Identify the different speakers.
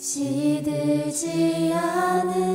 Speaker 1: 시들지 않은